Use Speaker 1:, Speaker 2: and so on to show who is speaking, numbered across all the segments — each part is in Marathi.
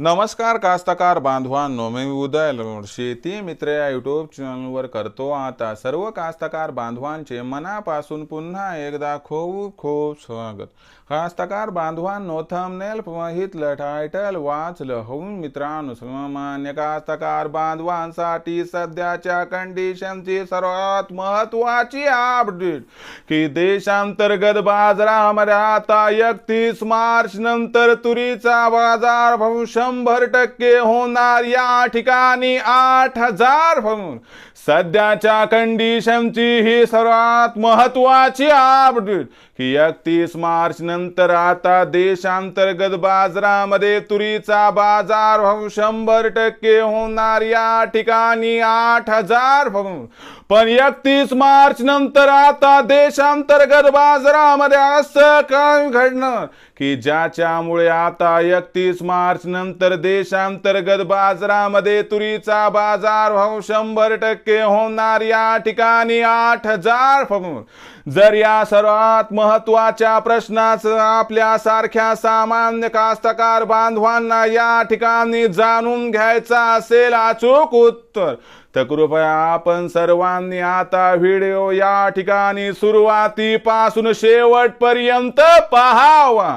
Speaker 1: नमस्कार कास्तकार बांधवांनो मी उदय शेती मित्र या युट्यूब चॅनलवर करतो आता सर्व कास्तकार बांधवांचे मनापासून पुन्हा एकदा खूप खूप स्वागत. कास्तकार बांधवांनो थंबनेल बघितलं टायटल वाचलं. होऊन मित्रांनो सामान्य कास्तकार बांधवांसाठी सध्याच्या कंडिशनची सर्वात महत्वाची अपडेट की देशांतर्गत बाजारामध्ये आता एकतीस मार्च नंतर तुरीचा बाजार भविष्य शंभर टक्के होणार या ठिकाणी आठ हजार होऊन सध्याच्या कंडिशनची ही सर्वात महत्वाची अपडेट की एकतीस मार्च नंतर आता देशांतर्गत बाजारामध्ये तुरीचा बाजार भाव शंभर टक्के होणार. या ठिकाणी आठ हजार होऊन. पण एकतीस मार्च नंतर आता देशांतर्गत बाजारामध्ये असं काय घडणार? की ज्याच्यामुळे आता एकतीस मार्च नंतर देशांतर्गत बाजारामध्ये तुरीचा बाजार भाव शंभर टक्के होणार. या ठिकाणी आठ हजार फगून जर या सर्वात महत्त्वाच्या प्रश्नाचं आपल्या सारख्या सामान्य कास्तकार बांधवांना या ठिकाणी जाणून घ्यायचा असेल अचूक उत्तर. तर कृपया आपण सर्वांनी आता व्हिडिओ या ठिकाणी सुरुवातीपासून शेवटपर्यंत पहावा.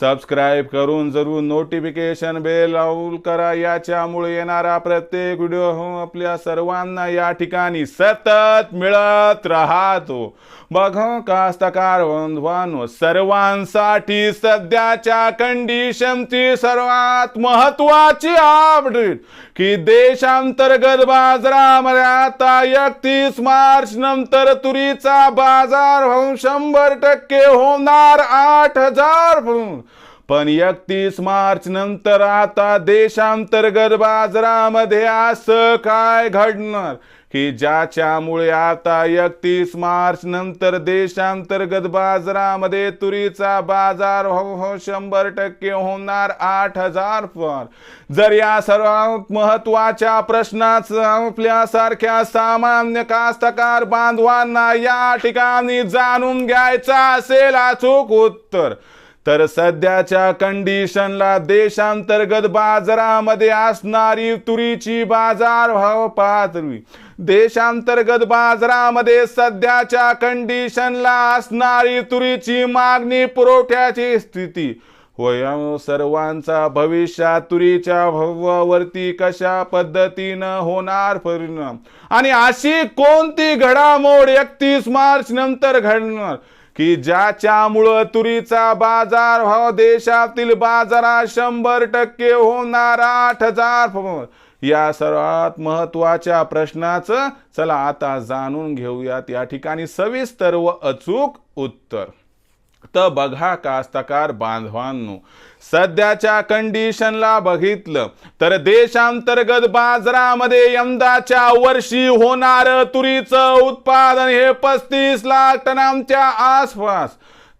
Speaker 1: सबस्क्राईब करून जरूर नोटिफिकेशन बेल ऑल करा. याच्यामुळे येणारा प्रत्येक व्हिडिओ हो आपल्या सर्वांना या ठिकाणी सतत मिळत राहतो. बघ कास्तकार बंधवांनो सर्वांसाठी सध्याच्या कंडिशनची सर्वात महत्वाची अपडेट की देशांतर्गत बाजारामध्ये आता एकतीस मार्च नंतर तुरीचा बाजार होऊन शंभर टक्के होणार आठ हजार पण एकतीस मार्च नंतर आता देशांतर्गत बाजारामध्ये असं काय घडणार? की ज्याच्यामुळे आता एकतीस मार्च नंतर देशांतर्गत बाजारामध्ये तुरीचा बाजार हो हो शंभर टक्के होणार आठ हजार पर. जर या सर्वात महत्त्वाच्या प्रश्नाचं आपल्यासारख्या सामान्य कास्तकार बांधवांना या ठिकाणी जाणून घ्यायचा असेल अचूक उत्तर. तर सध्याच्या कंडिशनला देशांतर्गत बाजारामध्ये असणारी तुरीची बाजार भाव पातळी देशांतर्गत बाजारामध्ये सध्याच्या कंडिशनला असणारी तुरीची मागणी पुरवठ्याची स्थिती. होय सर्वांचा भविष्यात तुरीच्या भावावरती कशा पद्धतीनं होणार परिणाम? आणि अशी कोणती घडामोड एकतीस मार्च नंतर घडणार? की ज्याच्यामुळं तुरीचा बाजार भाव देशातील बाजारात शंभर टक्के होणार आठ हजार. या सर्वात महत्त्वाच्या प्रश्नाचं चला आता जाणून घेऊयात या ठिकाणी सविस्तर व अचूक उत्तर. तर बघा कास्तकार बांधवांनो. सध्याच्या कंडिशनला बघितलं तर देशांतर्गत बाजारामध्ये यंदाच्या वर्षी होणार तुरीचं उत्पादन हे पस्तीस लाख टनांच्या आसपास.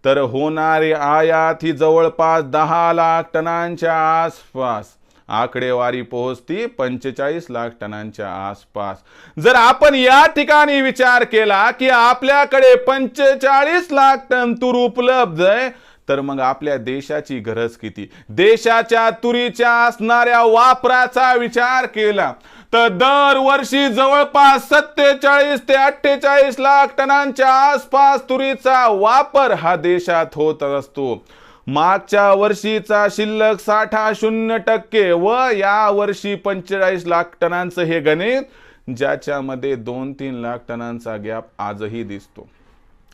Speaker 1: तर होणारी आयात ही जवळपास दहा लाख टनांच्या आसपास. आकडेवारी पोहोचती पंचेचाळीस लाख टनांच्या आसपास. जर आपण या ठिकाणी विचार केला की आपल्याकडे पंचेचाळीस लाख टन तूर उपलब्ध आहे तर मग आपल्या देशाची गरज किती? देशाच्या तुरीच्या असणाऱ्या वापराचा विचार केला तर दरवर्षी जवळपास सत्तेचाळीस ते अठ्ठेचाळीस लाख टनांच्या आसपास तुरीचा वापर हा देशात होत असतो. मागच्या वर्षीचा शिल्लक साठा शून्य टक्के व या वर्षी पंचेचाळीस लाख टनांचं हे गणित ज्याच्यामध्ये दोन तीन लाख टनांचा गॅप आजही दिसतो.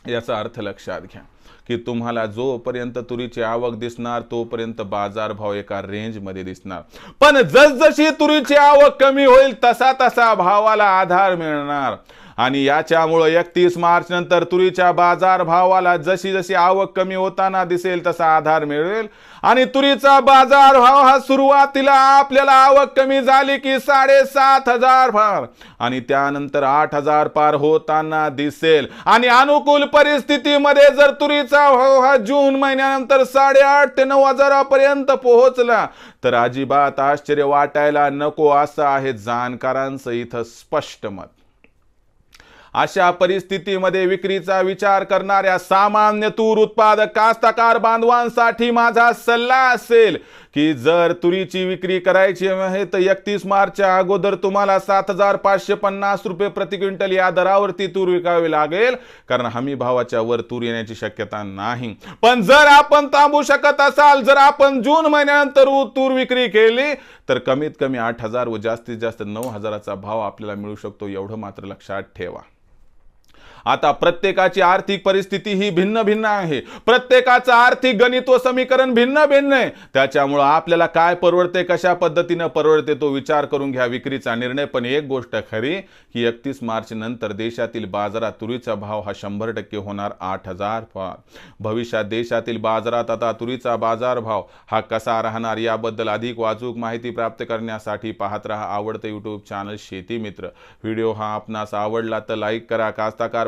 Speaker 1: याचा अर्थ लक्षात घ्या की तुम्हाला जोपर्यंत तुरीची आवक दिसणार तोपर्यंत बाजारभाव एका रेंजमध्ये दिसणार. पण जसजशी तुरीची आवक कमी होईल तसा तसा भावाला आधार मिळणार. आणि याच्यामुळं एकतीस मार्च नंतर तुरीच्या बाजार भावाला जशी जशी आवक कमी होताना दिसेल तसा आधार मिळेल. आणि तुरीचा बाजार भाव हा सुरुवातीला आपल्याला आवक कमी झाली की साडेसात हजार फार आणि त्यानंतर आठ हजार पार होताना दिसेल. आणि अनुकूल परिस्थितीमध्ये जर तुरीचा भाव हा जून महिन्यानंतर साडेआठ ते नऊ हजारापर्यंत पोहोचला तर अजिबात आश्चर्य वाटायला नको असं आहे जाणकारांचं इथं स्पष्ट मत. अशा परिस्थितीमध्ये विक्रीचा विचार करणाऱ्या सामान्य तूर उत्पादक कास्तकार बांधवांसाठी माझा सल्ला असेल की जर तुरीची विक्री करायची आहे तर एकतीस मार्चच्या अगोदर तुम्हाला सात हजार पाचशे पन्नास रुपये प्रति क्विंटल या दरावरती तूर विकावी लागेल. कारण हमी भावाच्या वर तूर येण्याची शक्यता नाही. पण जर आपण थांबू शकत असाल जर आपण जून महिन्यानंतर तूर विक्री केली तर कमीत कमी आठ हजार व जास्तीत जास्त नऊ हजाराचा भाव आपल्याला मिळू शकतो. एवढं मात्र लक्षात ठेवा. आता प्रत्येकाची आर्थिक परिस्थिती ही भिन्न भिन्न आहे. प्रत्येकाचं आर्थिक गणित व समीकरण भिन्न भिन्न आहे. त्याच्यामुळं आपल्याला काय परवडते कशा पद्धतीनं परवडते तो विचार करून घ्या. विक्रीचा निर्णय पण एक गोष्ट खरी की एकतीस मार्च नंतर देशातील बाजारात तुरीचा भाव हा शंभर टक्के होणार आठ हजार फार. भविष्यात देशातील बाजारात आता तुरीचा बाजार भाव हा कसा राहणार याबद्दल अधिक वाचूक माहिती प्राप्त करण्यासाठी पाहत रहा आवडतं यूट्यूब चॅनल शेती मित्र. व्हिडिओ हा आपणास आवडला तर लाईक करा. कास्ताकार